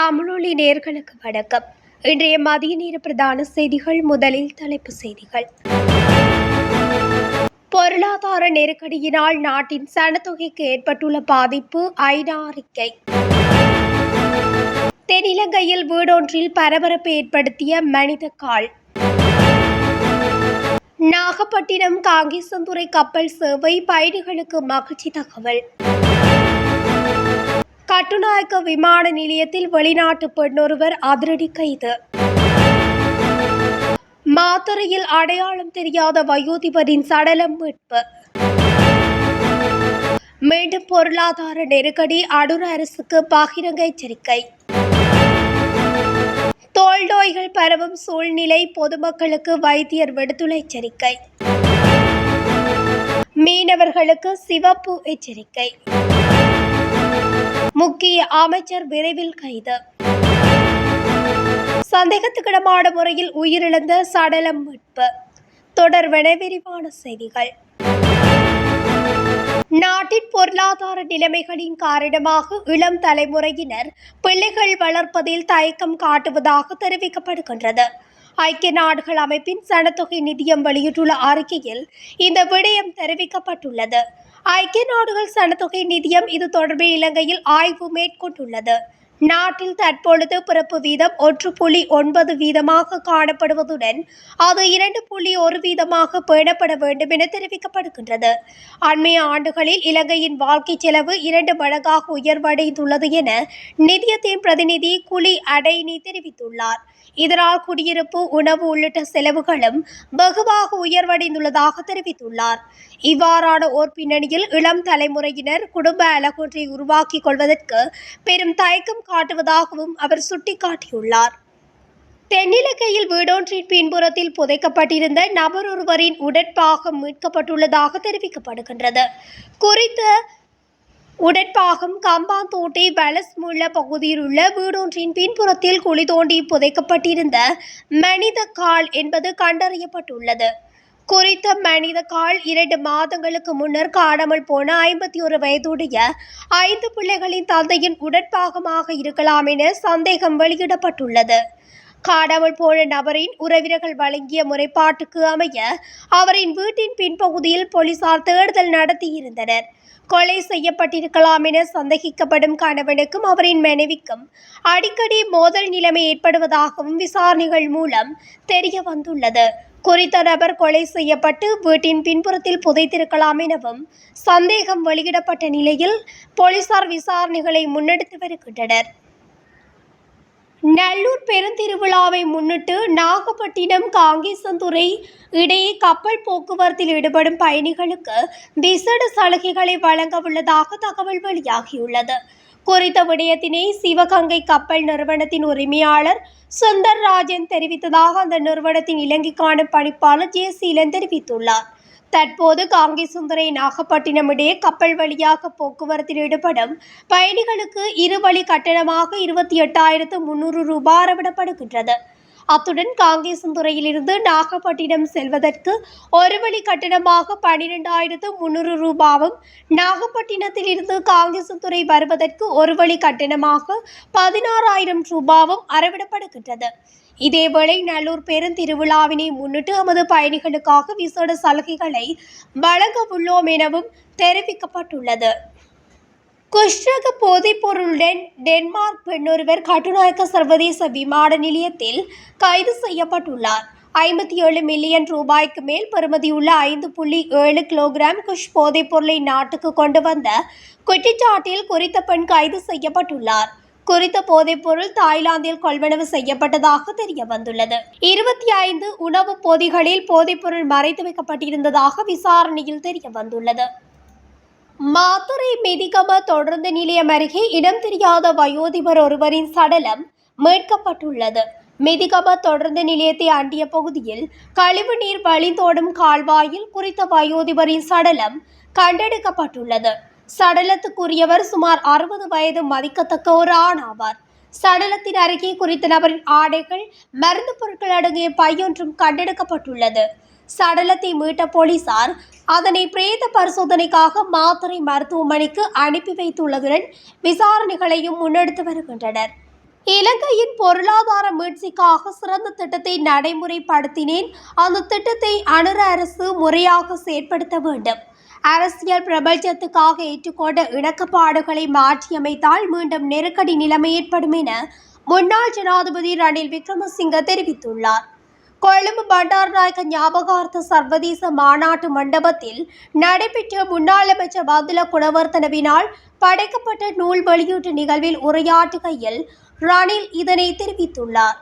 தமிழொலி நேர்களுக்கு வணக்கம். இன்றைய மதிய நேர பிரதான செய்திகள் முதலில் தலைப்பு செய்திகள். பொருளாதார நெருக்கடியினால் நாட்டின் சனத்தொகைக்கு ஏற்பட்டுள்ள பாதிப்பு ஐநா அறிக்கை. தென்னிலங்கையில் வீடொன்றில் பரபரப்பு ஏற்படுத்திய மனித கால். நாகப்பட்டினம் காங்கேசந்துறை கப்பல் சேவை பயணிகளுக்கு மகிழ்ச்சி தகவல். கட்டுநாயக்க விமான நிலையத்தில் வெளிநாட்டு பெண்ணொருவர் அதிரடி கைது. மாத்தறையில் அடையாளம் தெரியாத வயோதிபரின் சடலம் மீட்பு. மீண்டும் பொருளாதார நெருக்கடி அடூர் அரசுக்கு பகிரங்க எச்சரிக்கை. தோல் நோய்கள் பரவும் சூழ்நிலை பொதுமக்களுக்கு வைத்தியர் விடுத்துள்ள எச்சரிக்கை. மீனவர்களுக்கு சிவப்பு எச்சரிக்கை. முக்கிய அமைச்சர் விரைவில் கைது. சந்தேகத்துக்கிடமான முறையில் உயிரிழந்த சடலம் மீட்பு. தொடர் விரிவான செய்திகள். நாட்டின் பொருளாதார நிலைமைகளின் காரணமாக இளம் தலைமுறையினர் பிள்ளைகள் வளர்ப்பதில் தயக்கம் காட்டுவதாக தெரிவிக்கப்படுகின்றது. ஐக்கிய நாடுகள் அமைப்பின் சனத்தொகை நிதியம் வெளியிட்டுள்ள அறிக்கையில் இந்த விடயம் தெரிவிக்கப்பட்டுள்ளது. ஐக்கிய நாடுகள் சனத்தொகை நிதியம் இது தொடர்பில் இலங்கையில் ஆய்வு மேற்கொண்டுள்ளது. நாட்டில் தற்பொழுது பிறப்பு வீதம் ஒன்று புள்ளி ஒன்பது வீதமாக காணப்படுவதுடன் அது இரண்டு புள்ளி ஒரு வீதமாக பேணப்பட வேண்டும் என தெரிவிக்கப்படுகின்றது. அண்மைய ஆண்டுகளில் இலங்கையின் வாழ்க்கை செலவு இரண்டு மடங்காக உயர்வடைந்துள்ளது என நிதியத்தின் பிரதிநிதி குலி அடைனி தெரிவித்துள்ளார். இதனால் குடியிருப்பு உணவு உள்ளிட்ட செலவுகளும் வெகுவாக உயர்வடைந்துள்ளதாக தெரிவித்துள்ளார். இவ்வாறான ஓர் பின்னணியில் இளம் தலைமுறையினர் குடும்ப அழகொன்றை உருவாக்கிக் கொள்வதற்கு பெரும் தயக்கம் காட்டுவதாகவும் அவர் சுட்டிக்காட்டியுள்ளார். தென்னிலக்கையில் வீடொன்றின் பின்புறத்தில் புதைக்கப்பட்டிருந்த நபர் ஒருவரின் உடற்பாகம் மீட்கப்பட்டுள்ளதாக தெரிவிக்கப்படுகின்றது. குறித்த உடற்பாகம் கம்பாந்தோட்டை வலஸ்முள்ள பகுதியில் உள்ள வீடொன்றின் பின்புறத்தில் குழி தோண்டி புதைக்கப்பட்டிருந்த மனித கால் என்பது கண்டறியப்பட்டுள்ளது. குறித்த மனித கால் இரண்டு மாதங்களுக்கு முன்னர் காணாமல் போன ஐம்பத்தி ஒரு வயதுடைய ஐந்து பிள்ளைகளின் தந்தையின் உடற்பாகமாக இருக்கலாம் என சந்தேகம் வெளியிடப்பட்டுள்ளது. காணாமல் போன நபரின் உறவினர்கள் வழங்கிய முறைப்பாட்டுக்கு அமைய அவரின் வீட்டின் பின்பகுதியில் போலீசார் தேடுதல் நடத்தியிருந்தனர். கொலை செய்யப்பட்டிருக்கலாம் என சந்தேகிக்கப்படும் கணவனுக்கும் அவரின் மனைவிக்கும் அடிக்கடி மோதல் நிலைமை ஏற்படுவதாகவும் விசாரணைகள் மூலம் தெரிய வந்துள்ளது. குறித்த நபர் கொலை செய்யப்பட்டு வீட்டின் பின்புறத்தில் புதைத்திருக்கலாம் எனவும் சந்தேகம் வெளியிடப்பட்ட நிலையில் போலீசார் விசாரணைகளை முன்னெடுத்து வருகின்றனர். நல்லூர் பெருந்திருவிழாவை முன்னிட்டு நாகப்பட்டினம் காங்கேசந்துறை இடையே கப்பல் போக்குவரத்தில் ஈடுபடும் பயணிகளுக்கு விசேட சலுகைகளை வழங்க உள்ளதாக தகவல் வெளியாகியுள்ளது. குறித்த விடயத்தினை சிவகங்கை கப்பல் நிறுவனத்தின் உரிமையாளர் சுந்தர் ராஜன் தெரிவித்ததாக அந்த நிறுவனத்தின் இலங்கைக்கான பணிப்பாளர் ஜே சீலன் தெரிவித்துள்ளார். தற்போது காங்கேசுந்தரை நாகப்பட்டினம் இடையே கப்பல் வழியாக போக்குவரத்தில் ஈடுபடும் பயணிகளுக்கு இருவழி கட்டணமாக இருபத்தி எட்டாயிரத்து முன்னூறு ரூபாய் அறவிடப்படுகின்றது. அத்துடன் காங்கேசந்துறையிலிருந்து நாகப்பட்டினம் செல்வதற்கு ஒரு வழி கட்டணமாக பனிரெண்டாயிரத்து முன்னூறு ரூபாவும் நாகப்பட்டினத்தில் இருந்து காங்கேசந்துறை வருவதற்கு ஒரு வழி கட்டணமாக பதினாறாயிரம் ரூபாவும் அறவிடப்படுகின்றது. இதேவேளை நல்லூர் பெருந்திருவிழாவினை முன்னிட்டு எமது பயணிகளுக்காக விசேட சலுகைகளை வழங்க உள்ளோம் எனவும் தெரிவிக்கப்பட்டுள்ளது. குஷ்ரக போதைப் பொருளுடன் டென்மார்க் பெண்ணொருவர் கட்டுநாயக்க சர்வதேச விமான நிலையத்தில் கைது செய்யப்பட்டுள்ளார். ஐம்பத்தி ஏழு மில்லியன் ரூபாய்க்கு மேல் பெறுமதியுள்ள ஐந்து புள்ளி ஏழு கிலோகிராம் குஷ் போதைப் பொருளை நாட்டுக்கு கொண்டு வந்த குற்றச்சாட்டில் குறித்த பெண் கைது செய்யப்பட்டுள்ளார். குறித்த போதைப்பொருள் தாய்லாந்தில் கொள்வனவு செய்யப்பட்டதாக தெரிய வந்துள்ளது. இருபத்தி ஐந்து உணவுப் பொதிகளில் போதைப்பொருள் மறைத்து வைக்கப்பட்டிருந்ததாக விசாரணையில் தெரிய வந்துள்ளது. மாத்துரை மெதிகம தொடர்ந்து நிலையம் அருகே இடம் தெரியாத வயோதிபர் ஒருவரின் சடலம் மீட்கப்பட்டுள்ளது. மெதிகம தொடர்ந்து நிலையத்தை அண்டிய பகுதியில் கழிவுநீர் வழிந்தோடும் கால்வாயில் குறித்த வயோதிபரின் சடலம் கண்டெடுக்கப்பட்டுள்ளது. சடலத்துக்குரியவர் சுமார் அறுபது வயது மதிக்கத்தக்க ஒரு ஆண் ஆவார் சடலத்தின் அருகே குறித்த நபரின் ஆடைகள் மருந்து பொருட்கள் அடங்கிய பையொன்றும் கண்டெடுக்கப்பட்டுள்ளது. சடலத்தை மீட்ட போலீசார் அதனை பிரேத பரிசோதனைக்காக மாத்தறை மருத்துவமனைக்கு அனுப்பி வைத்துள்ளதுடன் விசாரணைகளையும் முன்னெடுத்து வருகின்றனர். இலங்கையின் பொருளாதார மீட்சிக்காக சிறந்த திட்டத்தை நடைமுறைப்படுத்தினேன். அந்த திட்டத்தை அனுர அரசு முறையாக செயற்படுத்த வேண்டும். அரசியல் பிரபஞ்சத்துக்காக ஏற்றுக்கொண்ட இணக்கப்பாடுகளை மாற்றியமைத்தால் மீண்டும் நெருக்கடி நிலைமை ஏற்படும் என முன்னாள் ஜனாதிபதி ரணில் விக்ரமசிங்க தெரிவித்துள்ளார். கொழும்பு பண்டார் நாயக்க ஞாபகார்த்த சர்வதேச மாநாட்டு மண்டபத்தில் நடைபெற்ற முன்னாள் அமைச்சர் பதுல குணவர்த்தனவினால் படைக்கப்பட்ட நூல் வெளியீட்டு நிகழ்வில் உரையாற்றுகையில் ரணில் இதனை தெரிவித்துள்ளார்.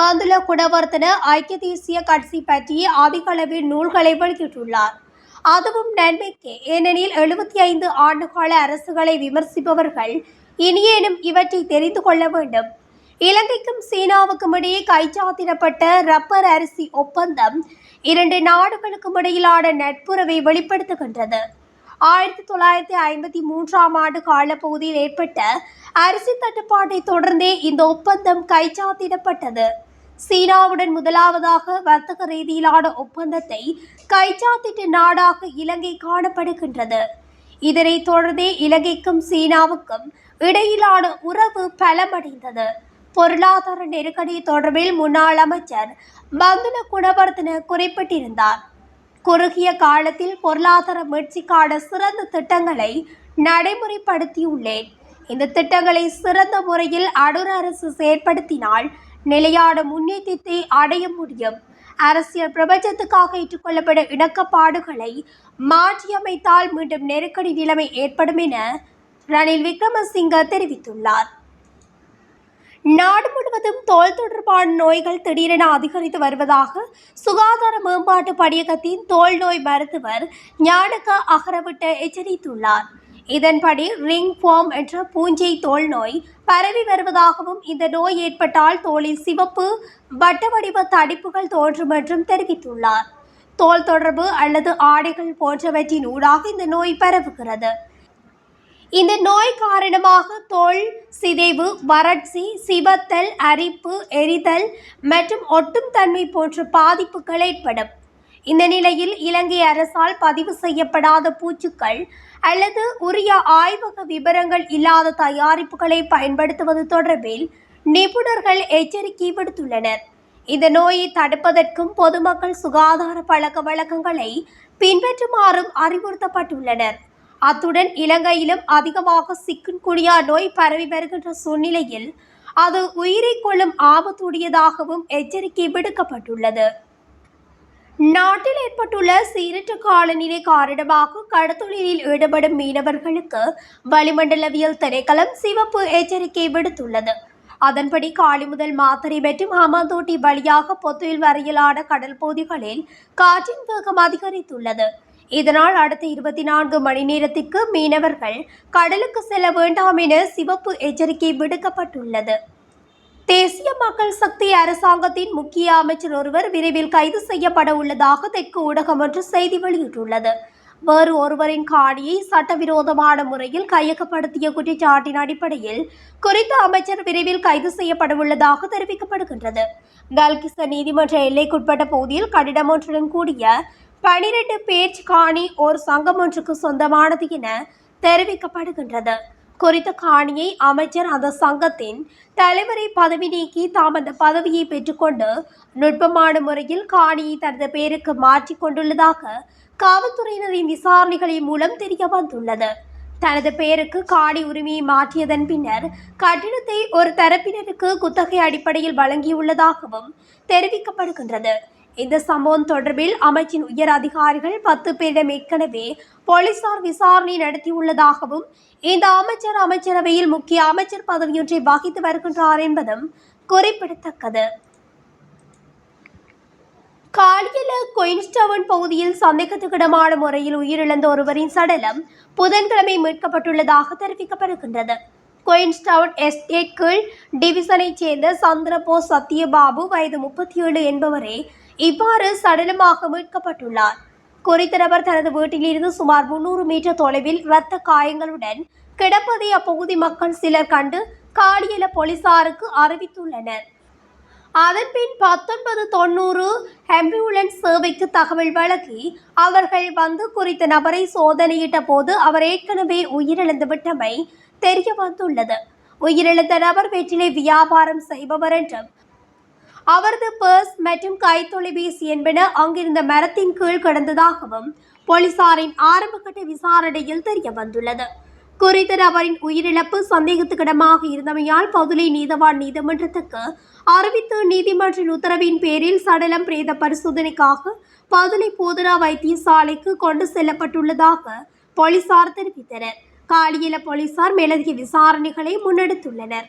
பந்துல குணவர்த்தன ஐக்கிய தேசிய கட்சி பற்றிய அதிகளவில் நூல்களை வெளியிட்டுள்ளார். அதுவும் நன்மைக்கு. ஏனெனில் எழுபத்தி ஐந்து ஆண்டுகால அரசுகளை விமர்சிப்பவர்கள் இனியேனும் இவற்றை தெரிந்து கொள்ள வேண்டும். இலங்கைக்கும் சீனாவுக்கும் இடையே கைச்சாத்திடப்பட்ட ரப்பர் அரிசி ஒப்பந்தம் இரண்டு நாடுகளுக்கும் இடையிலான நட்புறவை வெளிப்படுத்துகின்றது. ஆயிரத்தி தொள்ளாயிரத்தி ஐம்பத்தி மூன்றாம் ஆண்டு காலப்பகுதியில் ஏற்பட்ட அரிசி தட்டுப்பாட்டை தொடர்ந்தே இந்த ஒப்பந்தம் கைச்சாத்திடப்பட்டது. சீனாவுடன் முதலாவதாக வர்த்தக ரீதியிலான ஒப்பந்தத்தை கைச்சாத்திட்ட நாடாக இலங்கை காணப்படுகின்றது. இதனைத் தொடர்ந்தே இலங்கைக்கும் சீனாவுக்கும் இடையிலான உறவு பலமடைந்தது. பொருளாதார நெருக்கடி தொடர்பில் முன்னாள் அமைச்சர் பந்துல குணவர்தன குறிப்பிட்டிருந்தார். குறுகிய காலத்தில் பொருளாதார மீட்சிக்கான சிறந்த திட்டங்களை நடைமுறைப்படுத்தியுள்ளேன். இந்த திட்டங்களை சிறந்த முறையில் அடூர் அரசு செயற்படுத்தினால் நிலையான முன்னேற்றத்தை அடைய முடியும். அரசியல் பிரபஞ்சத்துக்காக ஏற்றுக்கொள்ளப்படும் இணக்கப்பாடுகளை மாற்றியமைத்தால் மீண்டும் நெருக்கடி நிலைமை ஏற்படும் என ரணில் விக்ரமசிங்க தெரிவித்துள்ளார். நாடு முழுவதும் தோல் தொடர்பான நோய்கள் திடீரென அதிகரித்து வருவதாக சுகாதார மேம்பாட்டு பணியகத்தின் தோல் நோய் மருத்துவர் ஞானக அகரவிட்ட எச்சரித்துள்ளார். இதன்படி ரிங் ஃபார்ம் என்ற பூஞ்சை தோல் நோய் பரவி வருவதாகவும் இந்த நோய் ஏற்பட்டால் தோலில் சிவப்பு வட்ட வடிவ தடிப்புகள் தோன்றும் என்றும் தெரிவித்துள்ளார். தோல் தொடர்பு அல்லது ஆடைகள் போன்றவற்றின் ஊடாக இந்த நோய் பரவுகிறது. இந்த நோய் காரணமாக தோல் சிதைவு வறட்சி சிவத்தல் அரிப்பு எரிதல் மற்றும் ஒட்டும் தன்மை போன்ற பாதிப்புகள் ஏற்படும். இந்த நிலையில் இலங்கை அரசால் பதிவு செய்யப்படாத பூச்சுக்கள் அல்லது உரிய ஆய்வக விவரங்கள் இல்லாத தயாரிப்புகளை பயன்படுத்துவது தொடர்பில் நிபுணர்கள் எச்சரிக்கை விடுத்துள்ளனர். இந்த நோயை தடுப்பதற்கும் பொதுமக்கள் சுகாதார பழக்க வழக்கங்களை பின்பற்றுமாறும் அறிவுறுத்தப்பட்டுள்ளனர். அத்துடன் இலங்கையிலும் அதிகமாக சிக்குன்குனியா நோய் பரவி வருகின்ற சூழ்நிலையில் அது உயிரை கொள்ளும் ஆபத்துடையதாகவும் எச்சரிக்கை விடுக்கப்பட்டுள்ளது. நாட்டில் ஏற்பட்டுள்ள சீரற்ற காலநிலை காரணமாக கடத்தொழிலில் ஈடுபடும் மீனவர்களுக்கு வளிமண்டலவியல் திணைக்களம் சிவப்பு எச்சரிக்கை விடுத்துள்ளது. அதன்படி காலி முதல் மாத்தறை மற்றும் ஹமாந்தோட்டி வழியாக பொத்துயில் வரையிலான கடல் பகுதிகளில் காற்றின் வேகம் அதிகரித்துள்ளது. இதனால் அடுத்த இருபத்தி நான்கு மணி நேரத்திற்கு மீனவர்கள் கடலுக்கு செல்ல வேண்டாம் என சிவப்பு எச்சரிக்கை விடுக்கப்பட்டுள்ளது. தேசிய மக்கள் சக்தி அரசாங்கத்தின் முக்கிய அமைச்சர் ஒருவர் விரைவில் கைது செய்யப்பட உள்ளதாக தெற்கு ஊடகம் ஒன்று செய்தி வெளியிட்டுள்ளது. வேறு ஒருவரின் காணியை சட்டவிரோதமான முறையில் கையகப்படுத்திய குற்றச்சாட்டின் அடிப்படையில் குறித்த அமைச்சர் விரைவில் கைது செய்யப்பட உள்ளதாக தெரிவிக்கப்படுகின்றது. கல்கிச நீதிமன்ற எல்லைக்குட்பட்ட பகுதியில் கட்டிடம் ஒன்றுடன் கூடிய பனிரெண்டு பேஜ் காணி ஓர் சங்கம் ஒன்றுக்கு சொந்தமானது என தெரிவிக்கப்படுகின்றது. குறித்த காணியை அமைச்சர் அந்த சங்கத்தின் தலைவரை பதவி நீக்கி தாம் அந்த பதவியை பெற்றுக்கொண்டு நுட்பமான முறையில் காணியை தனது பேருக்கு மாற்றிக் கொண்டுள்ளதாக காவல்துறையினரின் விசாரணைகளின் மூலம் தெரிய வந்துள்ளது. தனது பெயருக்கு காணி உரிமையை மாற்றியதன் பின்னர் கட்டிடத்தை ஒரு தரப்பினருக்கு குத்தகை அடிப்படையில் வழங்கியுள்ளதாகவும் தெரிவிக்கப்படுகின்றது. இந்த சம்பவம் தொடர்பில் அமைச்சின் உயர் அதிகாரிகள் பத்து பேரிடம் ஏற்கனவே போலீசார் விசாரணை நடத்தியுள்ளதாகவும் இந்த அமைச்சர் அமைச்சரவையில் முக்கிய அமைச்சர் பதவியொன்றை வகித்து வருகின்றார் என்பதும் குறிப்பிடத்தக்கது. காலியல குயின்ஸ்டவுன் பகுதியில் சந்தேகத்துக்கிடமான முறையில் உயிரிழந்த ஒருவரின் சடலம் புதன்கிழமை மீட்கப்பட்டுள்ளதாக தெரிவிக்கப்படுகின்றது. குயின்ஸ்டவுன் எஸ்டேட் கீழ் டிவிசனைச் சேர்ந்த சந்திரபோஸ் சத்யபாபு வயது முப்பத்தி ஏழு என்பவரே இவ்வாறு சடலமாக மீட்கப்பட்டுள்ளார். குறித்த நபர் தனது வீட்டிலிருந்து சுமார் முன்னூறு மீட்டர் தொலைவில் இரத்த காயங்களுடன் கிடப்பதை அப்பகுதி மக்கள் சிலர் கண்டு காலியல போலீசாருக்கு அறிவித்துள்ளனர். அதன்பின் பத்தொன்பது தொண்ணூறு ஆம்புலன்ஸ் சேவைக்கு தகவல் வழங்கி அவர்கள் வந்து குறித்த நபரை சோதனையிட்ட போது அவர் ஏற்கனவே உயிரிழந்து விட்டமை தெரிய வந்துள்ளது உயிரிழந்த நபர் வெற்றிலை வியாபாரம் செய்பவர் என்றும் அவரது பர்ஸ் மற்றும் கைத்தொலைபேசி என்பன அங்கிருந்த மரத்தின் கீழ் கிடந்ததாகவும் போலீசாரின் ஆரம்பகட்ட விசாரணையில் தெரிய வந்துள்ளது குறித்த நபரின் உயிரிழப்பு சந்தேகத்துக்கிடமாக இருந்தமையால் பதுளை நீதவான் நீதிமன்றத்துக்கு அறிவித்து நீதிமன்றின் உத்தரவின் பேரில் சடலம் பிரேத பரிசோதனைக்காக பதுளை போதனா வைத்தியசாலைக்கு கொண்டு செல்லப்பட்டுள்ளதாக போலீசார் தெரிவித்தனர். காலியல போலீசார் மேலதிக விசாரணைகளை முன்னெடுத்துள்ளனர்.